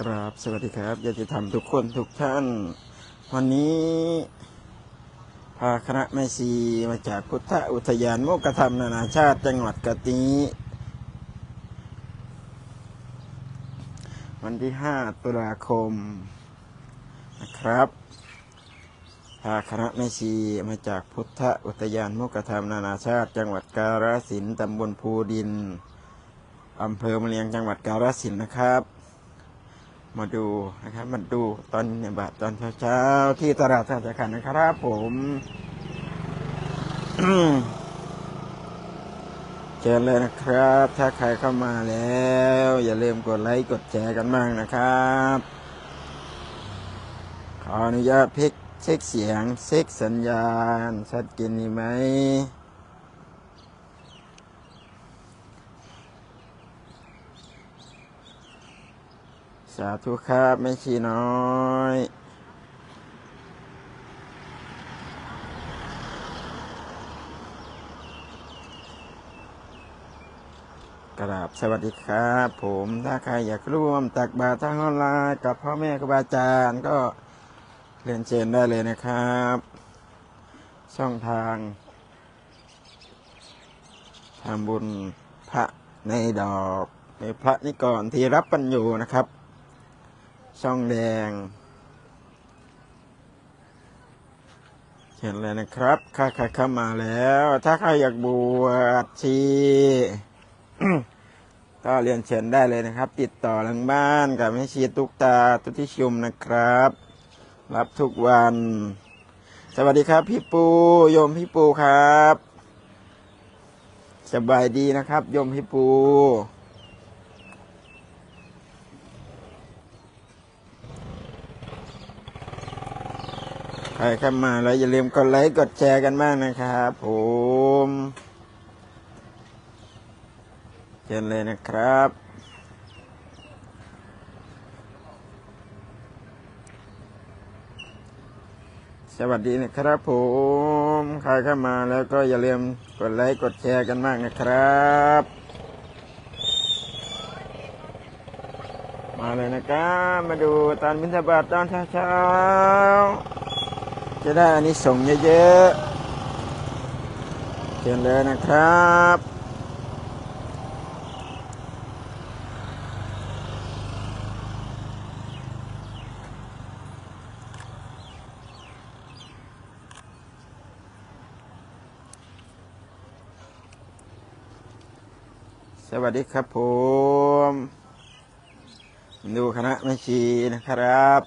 กราบสวัสดีครับญาติธรรมทุกคนทุกท่าน วันนี้ พาคณะแม่ชีมาจากพุทธอุทยานโมกธรรมนานาชาติจังหวัดกาญจนวันที่ 5 ตุลาคมนะครับ พาคณะแม่ชีมาจากพุทธอุทยานโมกธรรมนานาชาติ จังหวัดกาฬสินธุ์ตำบลภูดินอำเภอมะเรียงจังหวัดกาฬสินธุ์นะครับ มาดูนะครับมาดูตอนเนี่ยบาทตอนเช้าๆที่ตลาดสาขานะครับผมเชิญเลยนะครับ ถ้าใครเข้ามาแล้ว อย่าลืมกดไลค์กดแชร์กันบ้างนะครับ ขออนุญาตพิกเช็คเสียงเช็คสัญญาณชัดเจนดีไหมาธุครับแม่ชีน้อยกราบสวัสดีครับ ผมถ้าใครอยากร่วมตักบาตรทางออนไลน์กับพ่อแม่ครูบาอาจารย์ก็เรียนเชิญได้เลยนะครับ ช่องทางทำบุญพระในดอกในพระนิกรที่รับปัญญูนะครับ ช่องแดงเชิญเลยนะครับถ้าใครเข้ามาแล้ว ถ้าใครอยากบวชชีก็เรียนเชิญได้เลยนะครับ ติดต่อหลังบ้านกับแม่ชีตุกตาตุติชุมนะครับ รับทุกวัน สวัสดีครับพี่ปูโยมพี่ปูครับ สบายดีนะครับ โยมพี่ปู ใครเข้ามาแล้วอย่าลืมกดไลค์กดแชร์กันมากนะครับผมเชิญเลยนะครับสวัสดีนะครับผม ใครเข้ามาแล้วก็อย่าลืมกดไลค์กดแชร์กันมากนะครับ มาเลยนะครับ มาดูตอนบิณฑบาตตอนเช้าๆ จะได้อันนี้ส่งเยอะๆเชิญเลยนะครับสวัสดีครับผม ดูคณะแม่ชีนะครับ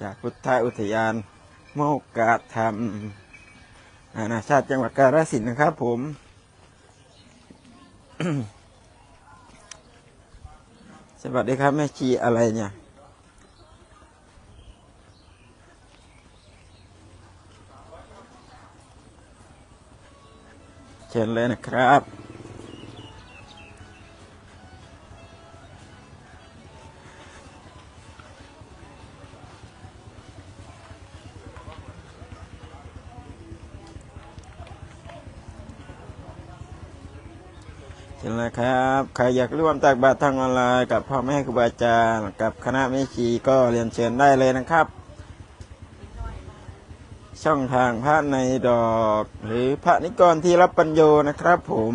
จากพุทธอุทยาน โมกขธรรมนานาชาติจังหวัดกาฬสินธุ์นะครับผม สวัสดีครับ แม่ชีอะไรเนี่ย เชิญเลยนะครับ ชิญเลยครับ ใครอยากร่วมตักบาตรทางออนไลน์กับพ่อแม่ครูบาอาจารย์กับคณะแม่ชีก็เรียนเชิญได้เลยนะครับ ช่องทางพระในดอก หรือพระนิกรที่รับปัญโยนะครับ ผม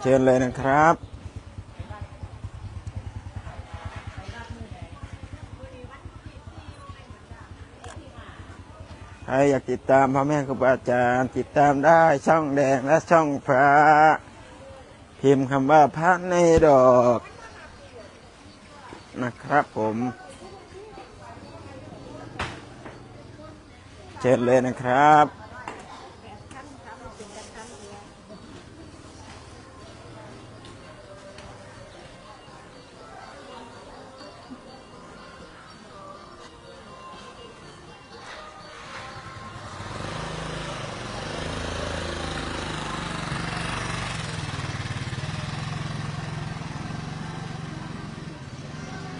เชิญเลยนะครับใครอยากติดตามพ่อแม่ครูบาอาจารย์ ติดตามได้ช่องแดงและช่องฟ้า พิมพ์คำว่าพระในดอกนะครับผม เชิญเลยนะครับ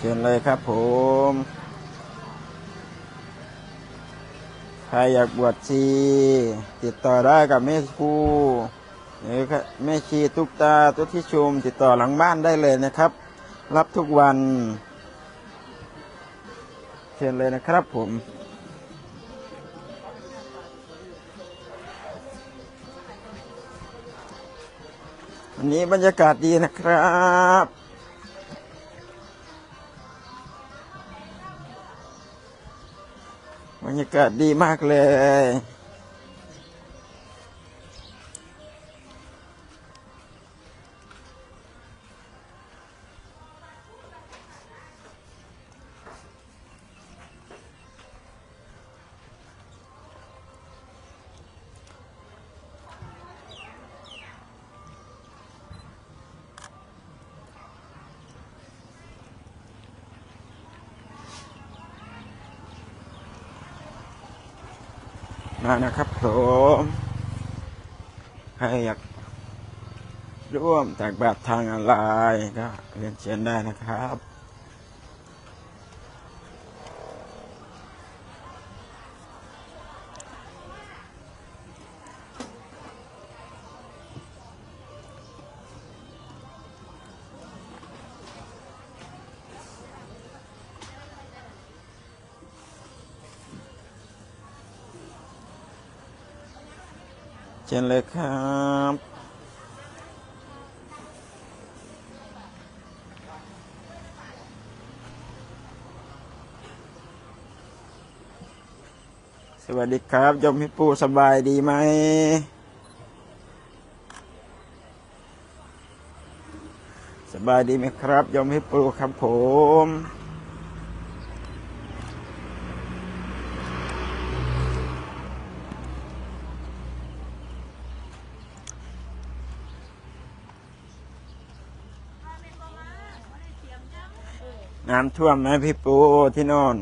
ชิญเลยครับผม ใครอยากบวชชี ติดต่อได้กับแม่ครูหรือแม่ชีตุกตาตุกที่ชุม ติดต่อหลังบ้านได้เลยนะครับ รับทุกวัน เชิญเลยนะครับผมวันนี้บรรยากาศดีนะครับ รรยากาศดีมากเลย มานะครับผมใครอยากร่วมแตกแบบทางออนไลน์ก็เรียนเชิญได้นะครับ เชิญเลยครับสวัสดีครับยมพี่ปูสบายดีไหม สบายดีไหมครับยมพี่ปูครับผม น้ำท่วมไหมพี่ปูที่โนอน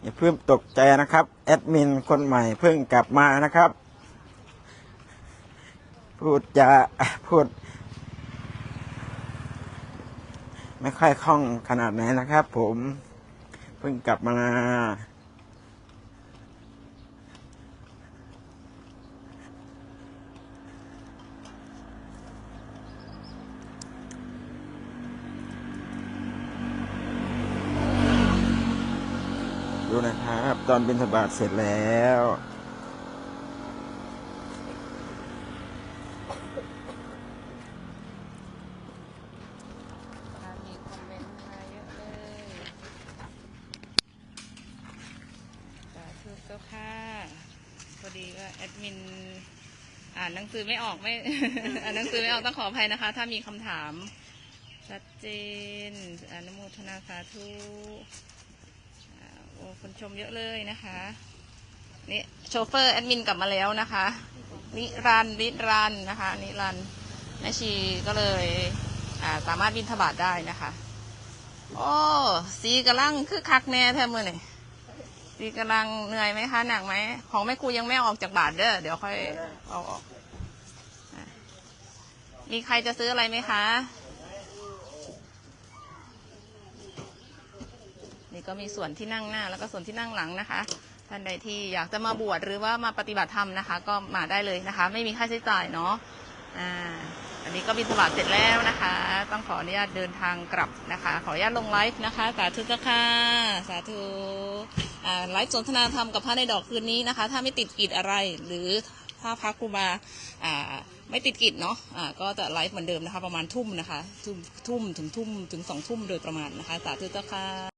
อย่าเพิ่งตกใจนะครับ แอดมินคนใหม่เพิ่งกลับมานะครับ พูดจะพูด ไม่ค่อยคล่องขนาดไหนนะครับผม เพิ่งกลับมา ดูนะครับ ตอนบินสบาทเสร็จแล้ว มีคอมเมนต์มาเยอะเลยสาธุเจ้าค่ะพอดีว่าแอดมิน อ่านหนังสือไม่ออกไม่ อ่านหนังสือไม่ออกต้องขออภัยนะคะ ถ้ามีคำถาม ชัดเจนอนุโมทนาสาธุ โอ้คนชมเยอะเลยนะคะนี่โชเฟอร์แอดมินกลับมาแล้วนะคะ นิรันนิรันนะคะ นิรันแม่ชีก็เลยอ่าสามารถบินทบาทได้นะคะ โอ้สีกำลังคือคักแน่แท้มือนี่สีกำลังเหนื่อยไหมคะหนักไหมของแม่ครูยังไม่ออกจากบาทเด้อเดี๋ยวค่อยเอาออกมีใครจะซื้ออะไรไหมคะ นี่ก็มีส่วนที่นั่งหน้า แล้วก็ส่วนที่นั่งหลังนะคะ ท่านใดที่อยากจะมาบวชหรือว่ามาปฏิบัติธรรมนะคะ ก็มาได้เลยนะคะ ไม่มีค่าใช้จ่ายเนาะอ่าอันนี้ก็บินสบาทเสร็จแล้วนะคะ ต้องขออนุญาตเดินทางกลับนะคะ ขออนุญาตลงไลฟ์นะคะ สาธุจ้าค่ะ สาธุอ่าไลฟ์สนทนาธรรมกับพระในดอกคืนนี้นะคะ ถ้าไม่ติดกิจอะไรหรือถ้าพระครูบาอ่าไม่ติดกิจเนาะอ่าก็จะไลฟ์เหมือนเดิมนะคะ ประมาณทุ่มนะคะ ทุ่มทุ่มถึงทุ่มถึงสองทุ่มโดยประมาณนะคะ สาธุเจ้าค่ะ